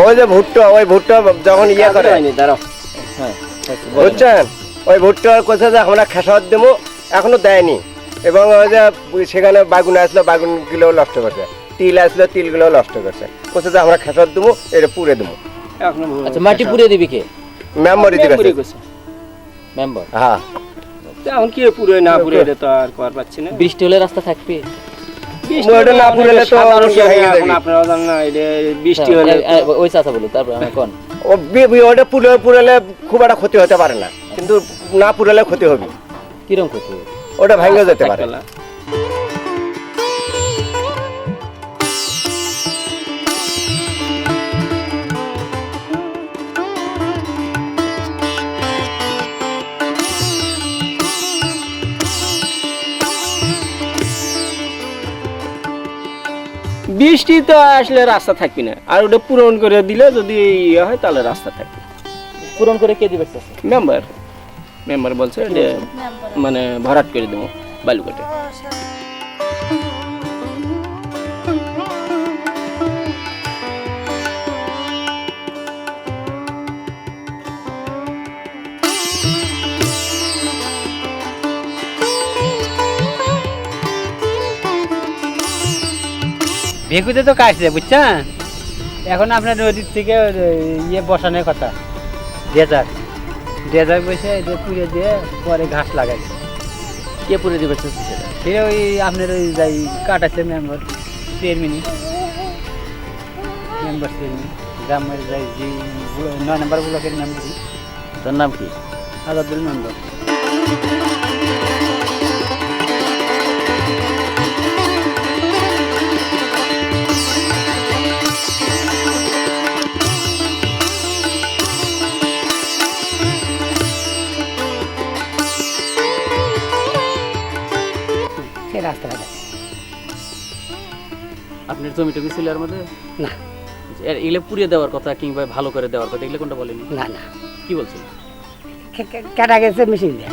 ওই যে ভুট্টো ওই ভুট্টো যখন ইয়ে করে। দাঁড়াও। হ্যাঁ বুঝছেন? ওই ভুট্টো কোথায় যে আমরা খেসার দেবো এখনও দেয়নি। এবং ওই যে সেখানে বাগুন আসলো বাগুনগুলো নষ্ট করছে। তিল আসলো তিলগুলো নষ্ট করছে। কোথায় যে আমরা খেসার দেবো এটা পুড়ে দেবো। আচ্ছা মাটি পুড়িয়ে দিবি কে? মেমোরি দিবে গেছে হ্যাঁ। এখন কি পুরে না পুরে এটা তো আর কর পাচ্ছি না। বৃষ্টি হলে রাস্তা থাকবে। না তো হয়ে যাবে। আপনারা জানেন না এটা বৃষ্টি হলে এ- এ- ওই চাষা বলো তারপর আমি কোন ও বি- বি- ওটা খুব একটা ক্ষতি হতে পারে না কিন্তু না পুরালে ক্ষতি হবে কীরকম ক্ষতি হবে? ওটা ভাঙ্গা যেতে পারে একতলা। বৃষ্টি তো আসলে রাস্তা থাকবে না। আর ওটা পূরণ করে দিলে যদি ইয়ে হয় তাহলে রাস্তা থাকবে। পূরণ করে কে দিবে? মেম্বার। মেম্বার বলছে মানে ভরাট করে দেবো বালুঘাটে। বেগুতে তো কাটছে বুঝছেন? এখন আপনার নদীর থেকে ইয়ে বসানোর কথা। ডেজার ডেজার বসে পুড়ে দিয়ে পরে ঘাস লাগাই। কে পুড়ে দিবে চাষা সেটা সে ওই আপনার ওই যাই কাটাচ্ছে মেম্বার চেয়ারম্যানই। Member chairman. গ্রামের যাই যে নয় নম্বর ব্লকের নাম মেম্বার তার নাম কি? আজাদুল মেম্বার সে রাস্তাঘাটে আপনার জমি টমি ছিল এর মধ্যে? না। এগুলো পুড়িয়ে দেওয়ার কথা কিংবা ভালো করে দেওয়ার কথা এগুলো কোনটা বলেনি না না। কি বলছেন? কাটা গেছে মেশিন দিয়ে।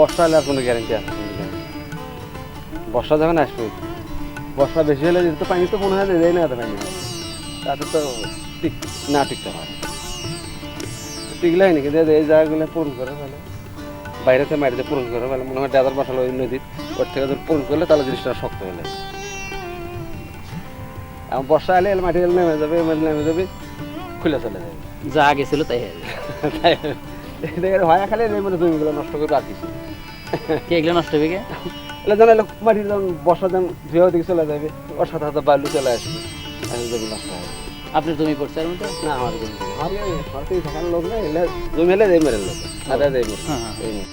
বর্ষা হলে আর কোনো গ্যারান্টি নেই। বর্ষা যখন আসবে বর্ষা বেশি হলে তো পানি তো মনে হয় দেয় না এত পানি তাতে তো টিক না টিকতে হয়। টিকলে হয় নাকি? এই জায়গাগুলো পূরণ করে ফেলে বাইরে থেকে মাটিতে পূরণ করে ফেলে মনে হয় ডেজার বসালো ওই নদীর ওর থেকে যদি পূরণ করলে তাহলে জিনিসটা শক্ত হলে এখন বর্ষা এলে এলে মাটি নেমে যাবে নেমে যাবে খুলে চলে যাবে। যা আগে ছিল তাই তাই এদের হয় খালি মানে জমিগুলো নষ্ট করে আর কিছু কে এগুলো নষ্ট হবে কে? এলে জানা এলো মাটি যখন বর্ষা যখন ধুয়ে দিকে চলে যাবে ওর সাথে সাথে বালু চলে আসবে জমি নষ্ট হবে। আপনার জমি পড়ছে না আমার জমি আমার আমার তো থাকার লোক না জমি হলে এই মেরে লোক আর এই মেরে হ্যাঁ, হ্যাঁ। এই মেরে।